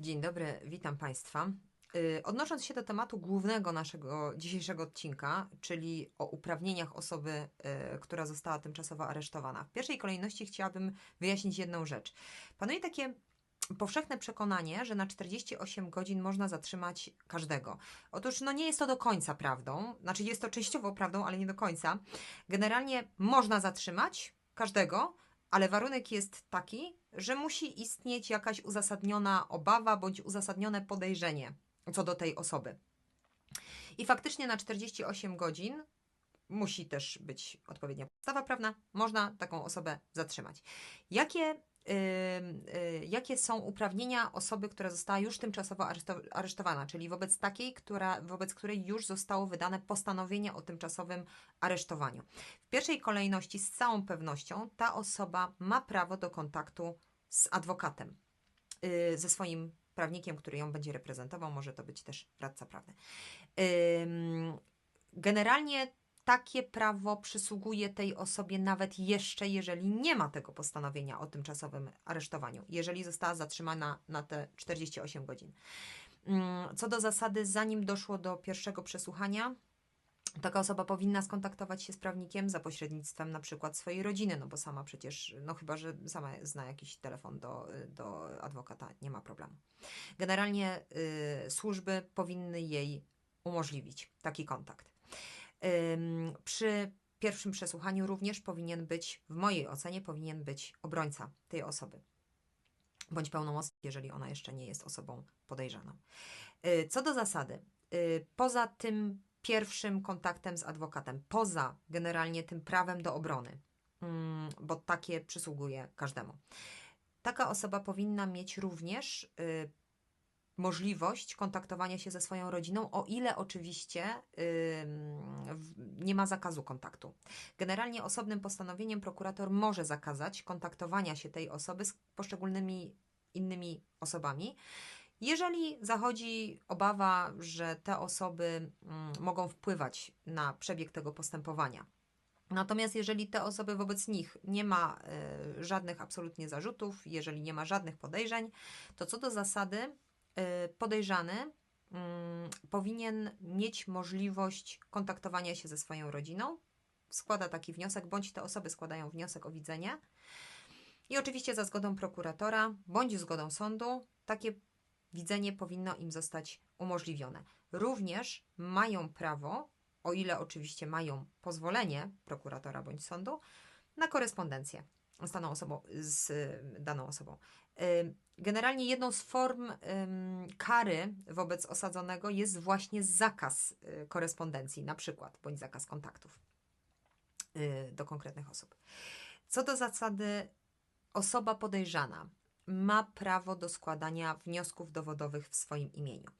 Dzień dobry, witam Państwa. Y, Odnosząc się do tematu głównego naszego dzisiejszego odcinka, czyli o uprawnieniach osoby, y, która została tymczasowo aresztowana, w pierwszej kolejności chciałabym wyjaśnić jedną rzecz. Panuje takie powszechne przekonanie, że na 48 godzin można zatrzymać każdego. Otóż no nie jest to do końca prawdą, znaczy jest to częściowo prawdą, ale nie do końca. Generalnie można zatrzymać każdego, ale warunek jest taki, że musi istnieć jakaś uzasadniona obawa bądź uzasadnione podejrzenie co do tej osoby. I faktycznie na 48 godzin musi też być odpowiednia podstawa prawna, można taką osobę zatrzymać. Jakie, jakie są uprawnienia osoby, która została już tymczasowo areszto- aresztowana, czyli wobec takiej, która, wobec której już zostało wydane postanowienie o tymczasowym aresztowaniu? W pierwszej kolejności, z całą pewnością, ta osoba ma prawo do kontaktu z adwokatem, yy, ze swoim prawnikiem, który ją będzie reprezentował, może to być też radca prawny. Generalnie takie prawo przysługuje tej osobie nawet jeszcze, jeżeli nie ma tego postanowienia o tymczasowym aresztowaniu, jeżeli została zatrzymana na te 48 godzin. Ym, Co do zasady, zanim doszło do pierwszego przesłuchania, taka osoba powinna skontaktować się z prawnikiem za pośrednictwem na przykład swojej rodziny, no bo sama przecież, no chyba, że sama zna jakiś telefon do, do adwokata, nie ma problemu. Generalnie y, służby powinny jej umożliwić taki kontakt. Przy pierwszym przesłuchaniu również powinien być, w mojej ocenie, powinien być obrońca tej osoby. Bądź pełnomocnik, jeżeli ona jeszcze nie jest osobą podejrzaną. Y, Co do zasady, y, poza tym pierwszym kontaktem z adwokatem, poza generalnie tym prawem do obrony, mm, bo takie przysługuje każdemu. Taka osoba powinna mieć również y, możliwość kontaktowania się ze swoją rodziną, o ile oczywiście w- nie ma zakazu kontaktu. Generalnie osobnym postanowieniem prokurator może zakazać kontaktowania się tej osoby z poszczególnymi innymi osobami. Jeżeli zachodzi obawa, że te osoby mm, mogą wpływać na przebieg tego postępowania. Natomiast jeżeli te osoby wobec nich nie ma e, żadnych absolutnie zarzutów, jeżeli nie ma żadnych podejrzeń, to co do zasady podejrzany mm, powinien mieć możliwość kontaktowania się ze swoją rodziną, składa taki wniosek, bądź te osoby składają wniosek o widzenie. I oczywiście za zgodą prokuratora bądź zgodą sądu takie widzenie powinno im zostać umożliwione. Również mają prawo, o ile oczywiście mają pozwolenie prokuratora bądź sądu, na korespondencję z daną osobą. Z daną osobą. Generalnie jedną z form kary wobec osadzonego jest właśnie zakaz y, korespondencji, na przykład, bądź zakaz kontaktów y, do konkretnych osób. Co do zasady, osoba podejrzana ma prawo do składania wniosków dowodowych w swoim imieniu.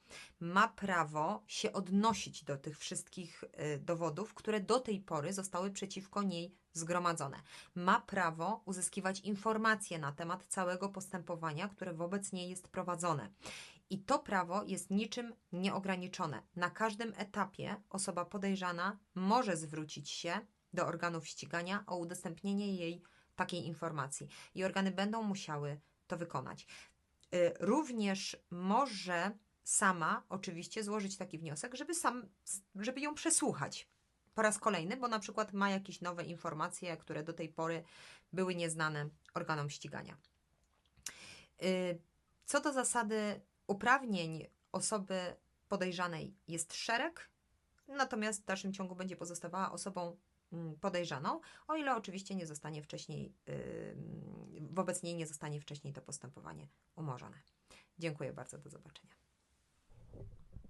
Ma prawo się odnosić do tych wszystkich y, dowodów, które do tej pory zostały przeciwko niej zgromadzone. Ma prawo uzyskiwać informacje na temat całego postępowania, które wobec niej jest prowadzone. I to prawo jest niczym nieograniczone. Na każdym etapie osoba podejrzana może zwrócić się do organów ścigania o udostępnienie jej takiej informacji i organy będą musiały to wykonać. Y, Również może sama oczywiście złożyć taki wniosek, żeby, sam, żeby ją przesłuchać po raz kolejny, bo na przykład ma jakieś nowe informacje, które do tej pory były nieznane organom ścigania. Y, Co do zasady uprawnień osoby podejrzanej jest szereg, natomiast w dalszym ciągu będzie pozostawała osobą mm, podejrzaną, o ile oczywiście nie zostanie wcześniej, wobec niej nie zostanie wcześniej to postępowanie umorzone. Dziękuję bardzo, do zobaczenia.